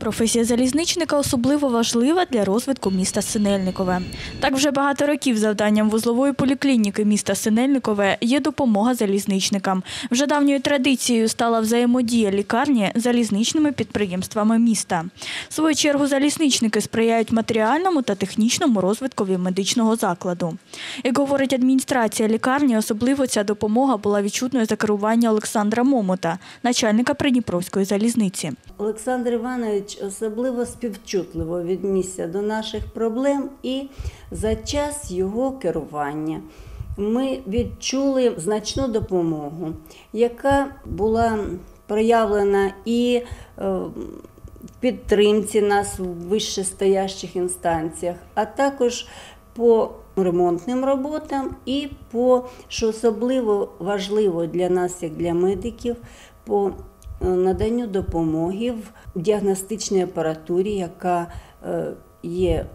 Професія залізничника особливо важлива для розвитку міста Синельникове. Так вже багато років завданням вузлової поліклініки міста Синельникове є допомога залізничникам. Вже давньою традицією стала взаємодія лікарні з залізничними підприємствами міста. В свою чергу залізничники сприяють матеріальному та технічному розвиткові медичного закладу. Як говорить адміністрація лікарні, особливо ця допомога була відчутною за керування Олександра Момота, начальника Придніпровської залізниці. Олександр Іванович особливо співчутливо віднісся до наших проблем і за час його керування ми відчули значну допомогу, яка була проявлена і е, в підтримці нас в вищестоящих інстанціях, а також по ремонтним роботам і по, що особливо важливо для нас, як для медиків, по наданню допомоги в діагностичній апаратурі, яка е, є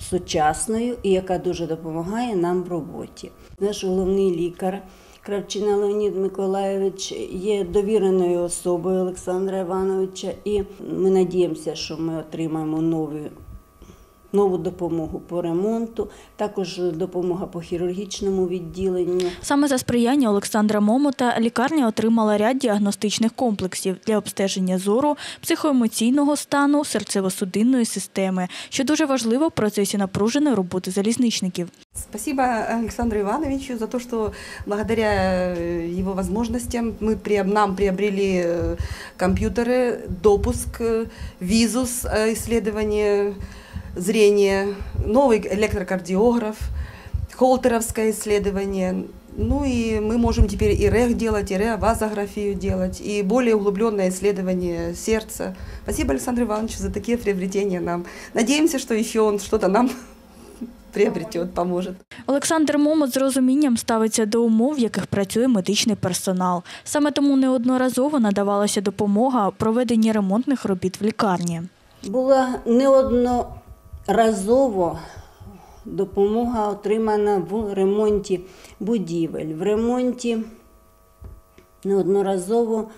сучасною і яка дуже допомагає нам в роботі. Наш головний лікар Кравчина Леонід Миколаєвич є довіреною особою Олександра Івановича, і ми надіємося, що ми отримаємо нові Нову допомогу по ремонту, також допомога по хірургічному відділенню. Саме за сприяння Олександра Момота лікарня отримала ряд діагностичних комплексів для обстеження зору, психоемоційного стану, серцево-судинної системи, що дуже важливо в процесі напруженої роботи залізничників. Спасибо Александру Ивановичу за то, что благодаря э, его возможностям мы при, нам приобрели э, компьютеры, допуск, э, визус, э, исследование зрения, новый электрокардиограф, холтеровское исследование. Ну и мы можем теперь и РЭХ делать, и реовазографию делать, и более углубленное исследование сердца. Спасибо Александру Ивановичу за такие приобретения нам. Надеемся, что еще он что-то нам приобретет, поможет. Олександр Момот з розумінням ставиться до умов, в яких працює медичний персонал. Саме тому неодноразово надавалася допомога в проведенні ремонтних робіт в лікарні. Була неодноразово допомога отримана в ремонті будівель, в ремонті неодноразово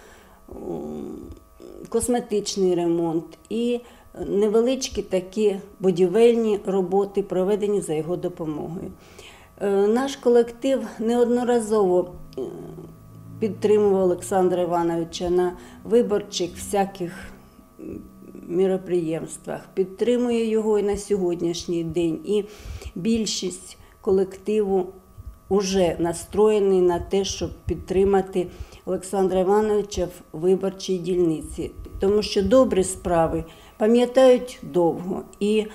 косметичний ремонт і невеличкі такі будівельні роботи, проведені за його допомогою. Е, Наш колектив неодноразово е, підтримував Олександра Івановича на виборчих всяких м, міроприємствах, підтримує його і на сьогоднішній день. І більшість колективу вже настроєний на те, щоб підтримати Олександра Івановича в виборчій дільниці, тому що добрі справи пам'ятають довго. І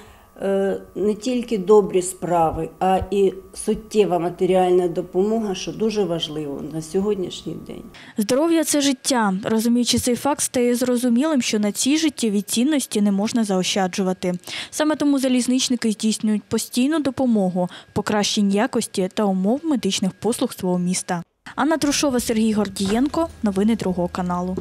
не тільки добрі справи, а і суттєва матеріальна допомога, що дуже важливо на сьогоднішній день. Здоров'я це життя. Розуміючи цей факт, стає зрозумілим, що на цій життєвій цінності не можна заощаджувати. Саме тому залізничники здійснюють постійну допомогу в покращенні якості та умов медичних послуг свого міста. Анна Трушова, Сергій Гордієнко. Новини другого каналу.